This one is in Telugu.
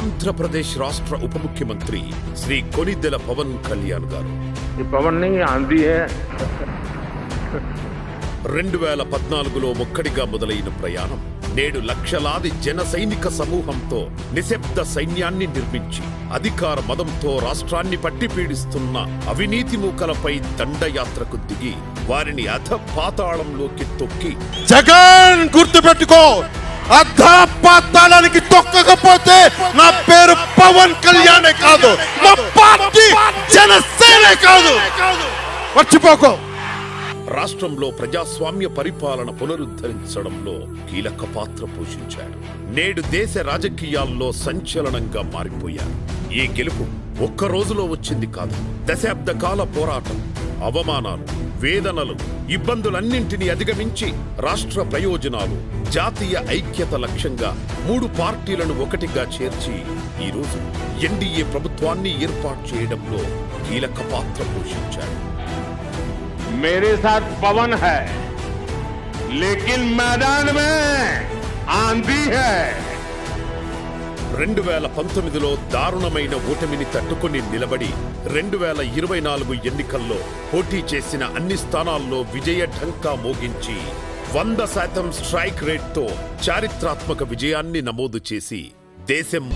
ఆంధ్రప్రదేశ్ రాష్ట్ర ఉప ముఖ్యమంత్రి శ్రీ కొనిద్దెల పవన్ కళ్యాణ్ గారు. రెండు వేల పద్నాలుగులో ఒక్కడిగా మొదలైన ప్రయాణం నేడు లక్షలాది జన సైనిక సమూహంతో నిశ్శబ్ద సైన్యాన్ని నిర్మించి అధికార మదంతో రాష్ట్రాన్ని పట్టి పీడిస్తున్న అవినీతి మూకలపై దండయాత్రకు దిగి వారిని అధ పాతాళంలోకి తొక్కి జగన్ గుర్తుపెట్టుకో! అర్ధపాతాళానికి తొక్కకపోతే నా పేరు పవన్ కళ్యాణే కాదు. మా పార్టీ జనసేనే కాదు. మర్చిపోకో. రాష్ట్రంలో ప్రజాస్వామ్య పరిపాలన పునరుద్ధరించడంలో కీలక పాత్ర పోషించాడు. నేడు దేశ రాజకీయాల్లో సంచలనంగా మారిపోయారు ఈ గెలుపు ఒక్క రోజులో వచ్చింది కాదు. దశాబ్ద కాల పోరాటం అవమానాలు వేదనలు ఇబ్బందులన్నింటినీ అధిగమించి రాష్ట్ర ప్రయోజనాలు జాతీయ ఐక్యత లక్ష్యంగా మూడు పార్టీలను ఒకటిగా చేర్చి ఈరోజు ఎన్డీఏ ప్రభుత్వాన్ని ఏర్పాటు చేయడంలో కీలక పాత్ర పోషించారు. మేరే సాత్ పవన్ హై లేకిన్ మైదాన్ మే ఆంధీ హై రెండు వేల పంతొమ్మిదిలో దారుణమైన ఓటమిని తట్టుకుని నిలబడి రెండు వేల ఇరవై నాలుగు ఎన్నికల్లో పోటీ చేసిన అన్ని స్థానాల్లో విజయ ఢంకా మోగించి వంద శాతం స్ట్రైక్ రేట్తో చారిత్రాత్మక విజయాన్ని నమోదు చేసి దేశం